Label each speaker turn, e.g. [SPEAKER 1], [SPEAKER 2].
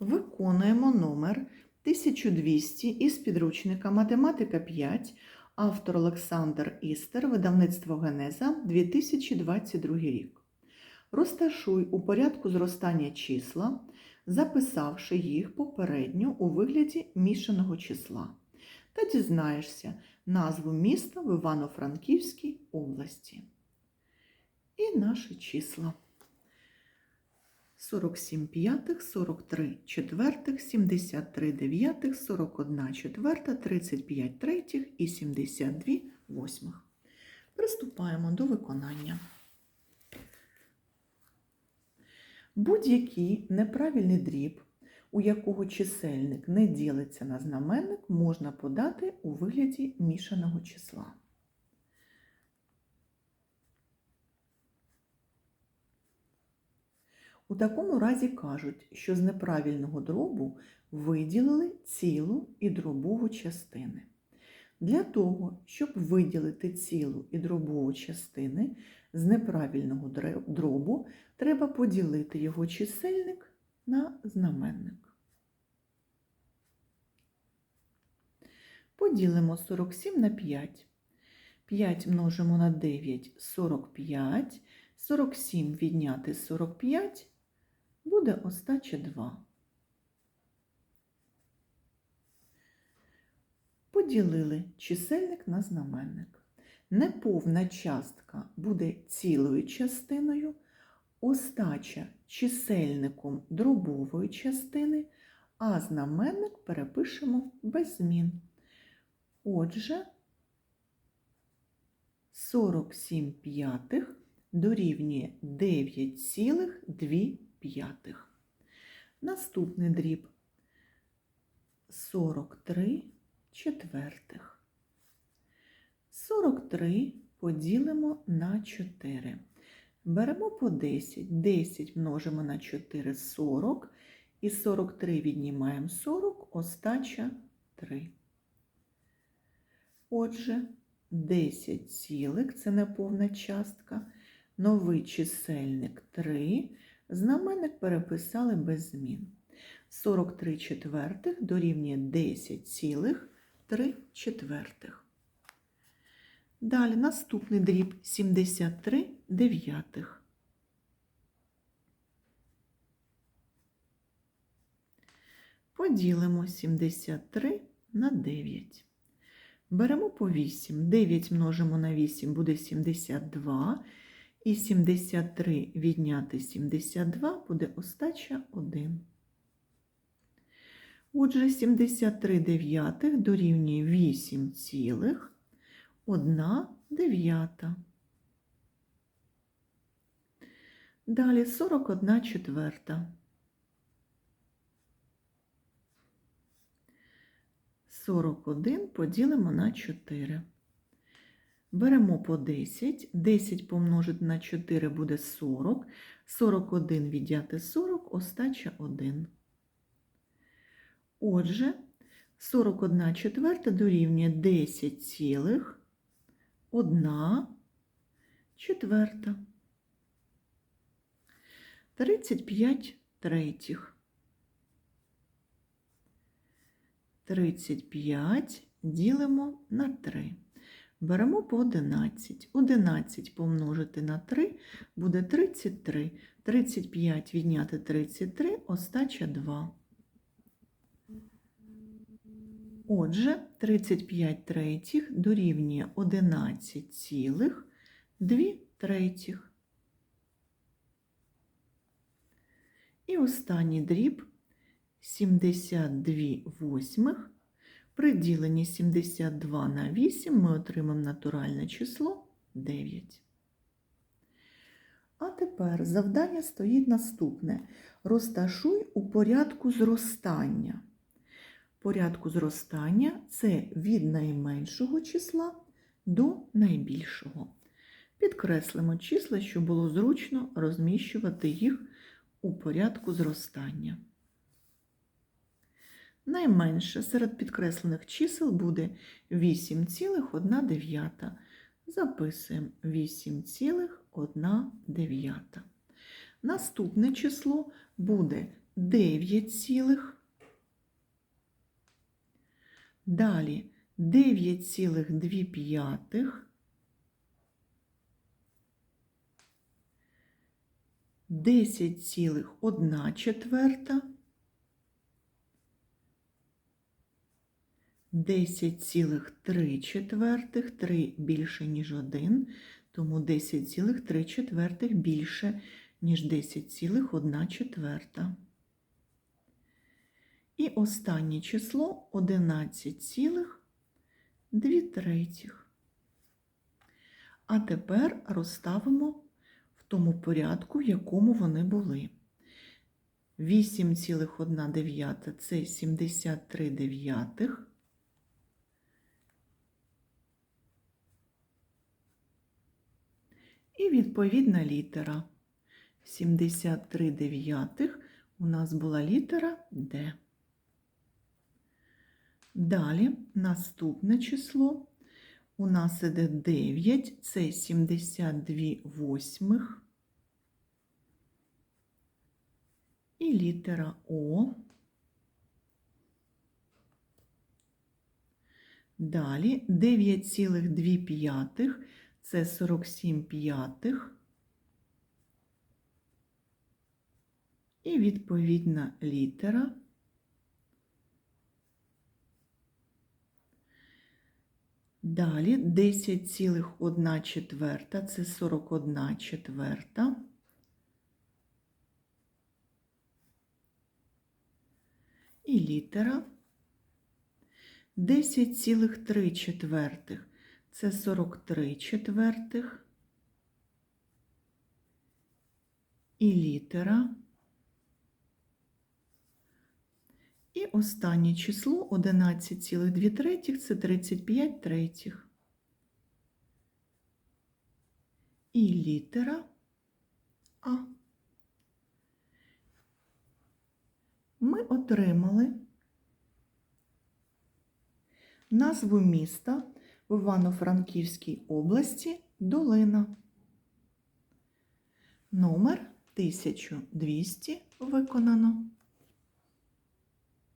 [SPEAKER 1] Виконуємо номер 1200 із підручника Математика 5, автор Олександр Істер, видавництво Генеза, 2022 рік. Розташуй у порядку зростання числа, записавши їх попередньо у вигляді мішаного числа. Та дізнаєшся назву міста в Івано-Франківській області. І наші числа. 47 п'ятих, 43 четвертих, 73 дев'ятих, 41 четверта, 35 третіх і 72 восьмих. Приступаємо до виконання. Будь-який неправильний дріб, у якого чисельник не ділиться на знаменник, можна подати у вигляді мішаного числа. У такому разі кажуть, що з неправильного дробу виділили цілу і дробову частини. Для того, щоб виділити цілу і дробову частини з неправильного дробу, треба поділити його чисельник на знаменник. Поділимо 47 на 5. 5 множимо на 9 – 45. 47 відняти 45 буде остача 2. Поділили чисельник на знаменник. Неповна частка буде цілою частиною, остача чисельником дробової частини, а знаменник перепишемо без змін. Отже, 47 п'ятих дорівнює 9,2 п'ятих. Наступний дріб 43 четвертих. 43 поділимо на 4. Беремо по 10. 10 множимо на 4 – 40. І 43 віднімаємо 40, остача 3. Отже, 10 цілих – це неповна частка. Новий чисельник 3. Знаменник переписали без змін. 43 четвертих дорівнює 10 цілих 3 четвертих. Далі наступний дріб 73 дев'ятих. Поділимо 73 на 9. Беремо по 8. 9 множимо на 8 буде 72. І 73 відняти 72 буде остача 1. Отже, 73 дев'ятих дорівнює 8 цілих 1 дев'ята. Далі 41 четверта. 41 поділимо на 4. Беремо по 10, 10 помножити на 4 буде 40, 41 відняти 40, остача 1. Отже, 41 четверта дорівнює 10 цілих 1 четверта. 35 третіх. 35 ділимо на 3. Беремо по 11. 11 помножити на 3 буде 33. 35 відняти 33, остача 2. Отже, 35 третіх дорівнює 11 цілих 2 третіх. І останній дріб 72 восьмих. При діленні 72 на 8 ми отримаємо натуральне число 9. А тепер завдання стоїть наступне. Розташуй у порядку зростання. Порядку зростання це від найменшого числа до найбільшого. Підкреслимо числа, щоб було зручно розміщувати їх у порядку зростання. Найменше серед підкреслених чисел буде 8,1. Записуємо 8,1. Наступне число буде 9 цілих. Далі 9,2 п'ятих. 10,1 четверта. 10,3 четвертих, 3 більше, ніж 1, тому 10,3 четвертих більше, ніж 10,1 четверта. І останнє число 11,2 третіх. А тепер розставимо в тому порядку, в якому вони були. 8,1 це 73 дев'ятих. І відповідна літера. 73 дев'ятих у нас була літера Д. Далі наступне число у нас іде 9, це 72 восьмих. І літера О. Далі 9,2 п'ятих це 47 п'ятих. І відповідна літера. Далі 10,1 четверта це 41 четверта. І літера 10,3 четвертих це 43 четвертих. І літера. І останнє число 11,2 третіх це 35 третіх. І літера А. Ми отримали назву міста в Івано-Франківській області Долина. Номер 1200 виконано.